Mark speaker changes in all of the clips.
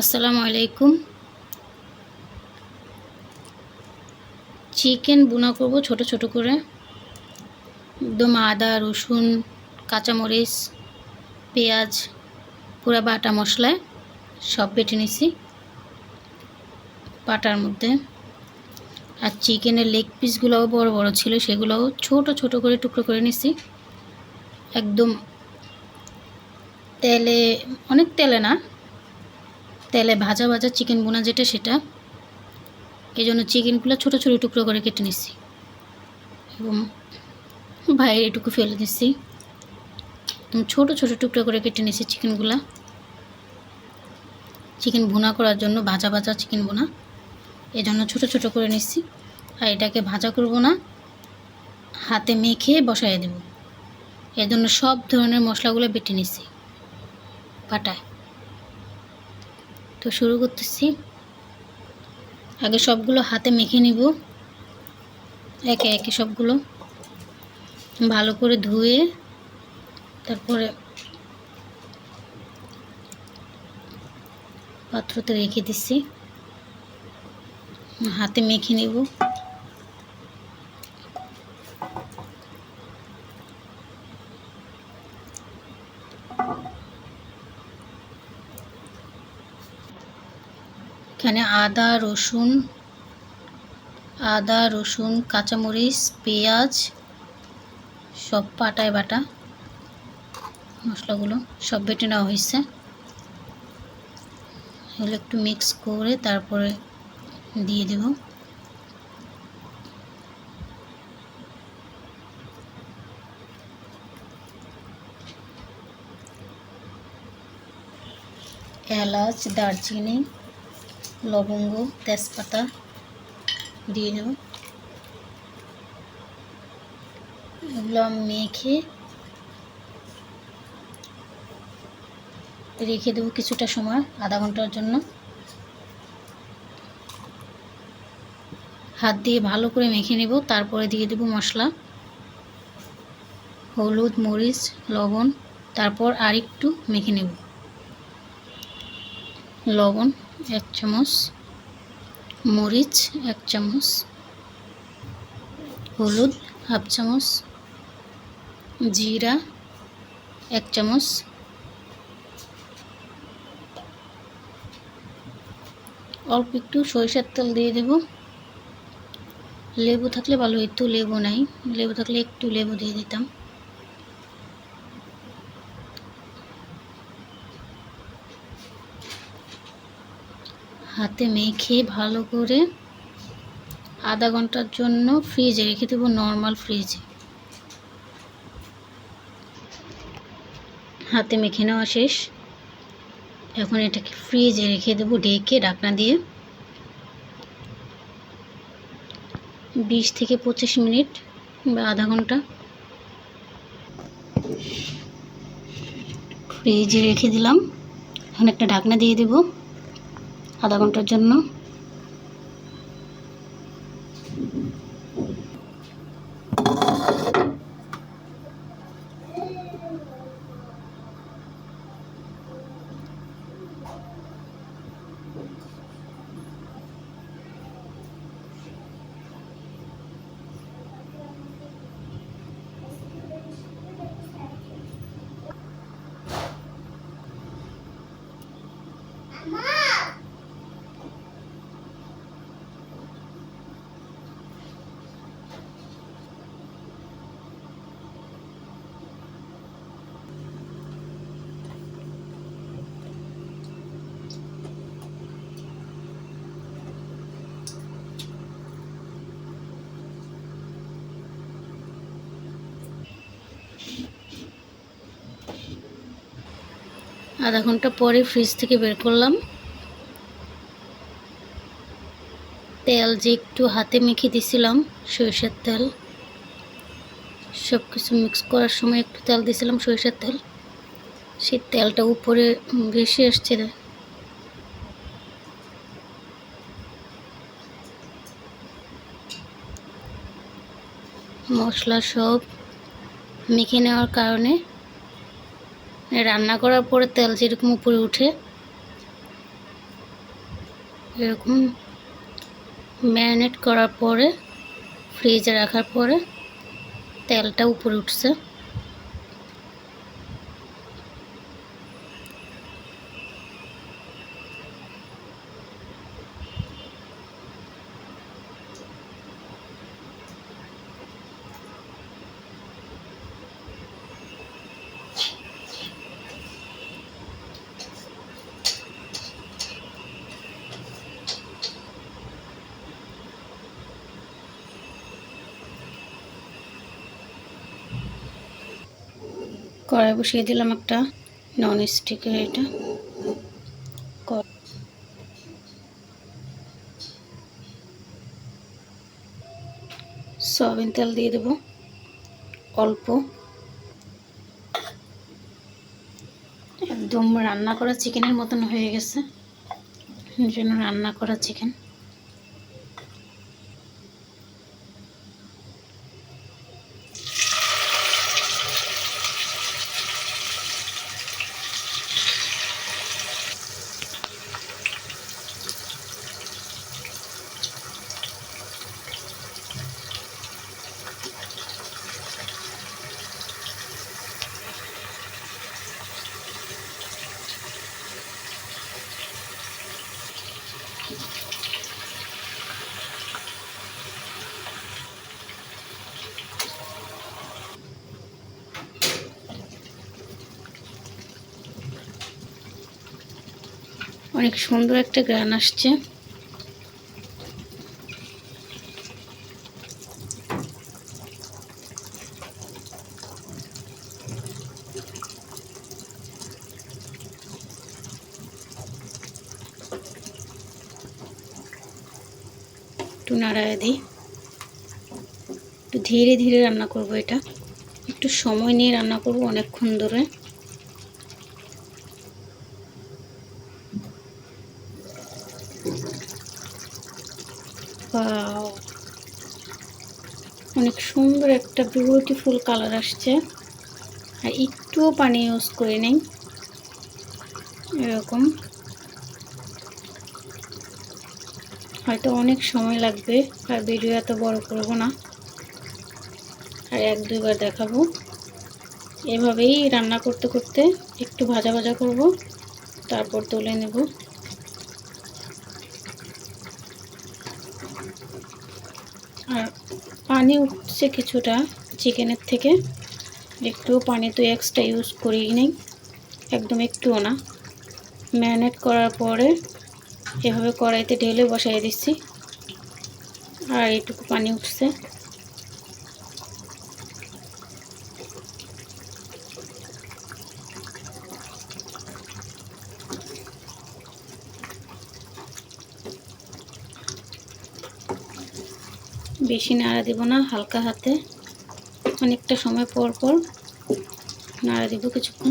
Speaker 1: আসসালামু আলাইকুম। চিকেন বুনা করব ছোট ছোট করে। একদম আদা, রসুন, কাঁচামরিচ, পেঁয়াজ, পুরো বাটা মশলায় সব বেটে নিছি পাটার মধ্যে। আর চিকেনের লেগ পিসগুলোও বড় বড় ছিল, সেগুলোও ছোট ছোট করে টুকরো করে নিছি। একদম তেলে, অনেক তেলে না তেলে ভাজা ভাজা চিকেন বোনা যেটা সেটা এই জন্য চিকেনগুলো ছোটো ছোটো টুকরো করে কেটে নিচ্ছি। এবং ভাইয়ের এটুকু ফেলে দিচ্ছি। ছোটো ছোটো টুকরো করে কেটে নিচ্ছি চিকেনগুলা চিকেন ভুনা করার জন্য ভাজা ভাজা চিকেন এই জন্য ছোটো ছোটো করে নিচ্ছি। আর এটাকে ভাজা করব না, হাতে মেখে বসাই দেব। এর জন্য সব ধরনের মশলাগুলো বেটে নিচ্ছি। পাটায় তো শুরু করতেছি। আগে সবগুলো হাতে মেখে নিব। একে একে সবগুলো ভালো করে ধুয়ে তারপরে পাত্রতে রেখে দিচ্ছি হাতে মেখে নিব। এখানে আদা, রসুন আদা, রসুন, কাঁচামরিচ, পেঁয়াজ, সব পাটায় বাটা মশলাগুলো সব বেটে নেওয়া হয়েছে। এগুলো একটু মিক্স করে তারপরে দিয়ে দেব। এলাচ, দারচিনি লবঙ্গ, তেজপাতা দিয়ে দেব এগুলো মেখে রেখে দেবো কিছুটা সময়, আধা ঘণ্টার জন্য। হাত দিয়ে ভালো করে মেখে নেব, তারপরে দিয়ে দেব মশলা। হলুদ, মরিচ, লবণ, তারপর আরেকটু মেখে নেব। লবণ এক চামচ মরিচ, এক চামচ হলুদ, হাফ চামচ জিরা, এক চামচ অল্প একটু সরিষার তেল দিয়ে দেব। লেবু থাকলে ভালো হইতো লেবু নাই। লেবু থাকলে একটু লেবু দিয়ে দিতাম। হাতে মেখে ভালো করে আধা ঘণ্টার জন্য ফ্রিজে রেখে দেবো নর্মাল ফ্রিজে হাতে মেখে নেওয়া শেষ। এখন এটাকে ফ্রিজে রেখে দেবো ঢেকে ঢাকনা দিয়ে। বিশ থেকে পঁচিশ মিনিট বা আধা ঘণ্টা। ফ্রিজে রেখে দিলাম। এখন একটা ঢাকনা দিয়ে দেবো। আধা ঘণ্টার জন্য। আধা ঘণ্টা পরে ফ্রিজ থেকে বের করলাম। তেল যে একটু হাতে মেখে দিছিলাম, সরিষার তেল। সব কিছু মিক্স করার সময় একটু তেল দিয়েছিলাম সরিষার তেল। সেই তেলটা উপরে ভেসে আসছে মশলা সব মেখে নেওয়ার কারণে রান্না করার পরে তেল যেরকম উপরে উঠে, এরকম ম্যারিনেট করার পরে, ফ্রিজে রাখার পরে তেলটা উপরে উঠছে। কড়াই বসিয়ে দিলাম একটা নন স্টিকের এটা। সয়াবিন তেল দিয়ে দেব অল্প। একদম রান্না করা চিকেনের মতন হয়ে গেছে। জন্য রান্না করা চিকেন অনেক সুন্দর একটা গ্রান আসছে। একটু নাড়ায় দিই। একটু ধীরে ধীরে রান্না করব এটা। একটু সময় নিয়ে রান্না করব অনেকক্ষণ ধরে। Wow! অনেক সুন্দর একটা বিউটিফুল কালার আসছে। আর একটুও পানি ইউজ করে নেই। এরকম। হয়তো অনেক সময় লাগবে, আর ভিডিও এত বড় করব না। আর এক দুইবার দেখাবো। এভাবেই রান্না করতে করতে একটু ভাজা ভাজা করব, তারপর তুলে নেব আর পানি উঠছে কিছুটা চিকেনের থেকে। একটু পানি তো এক্সট্রা ইউজ করি নেই, একদম একটুও না। ম্যারিনেট করার পরে এভাবে কড়াইতে ঢেলে বসাই দিচ্ছি। আর এটুকু পানি উঠছে। বেশি নাড়া দিব না, হালকা হাতে। অনেকটা সময় পর পর নাড়া দিব কিছুক্ষণ।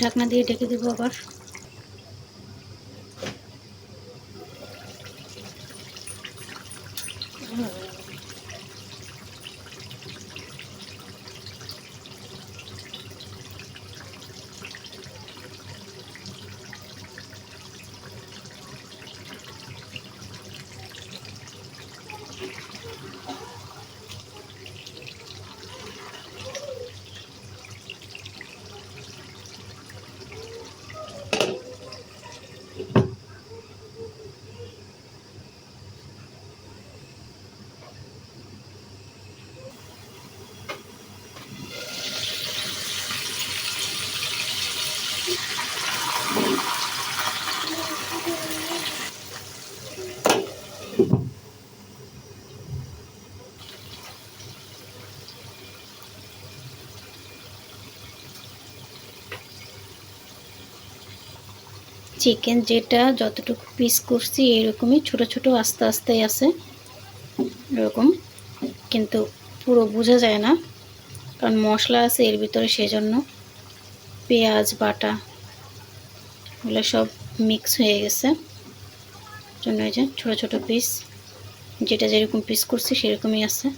Speaker 1: ঢাকনা দিয়ে ঢেকে দেবো আবার। চিকেন যেটা যতটুকু পিস করছি এরকমই ছোট ছোট আস্তে আস্তে আছে। এরকম। কিন্তু পুরো বোঝা যায় না। কারণ মশলা আছে এর ভিতরে সেজন্য। পেঁয়াজ, বাটা, এগুলো সব মিক্স হয়ে গেছে। জন্য এই যে ছোটো ছোটো পিস যেটা যেরকম পিস করছি সেরকমই আছে।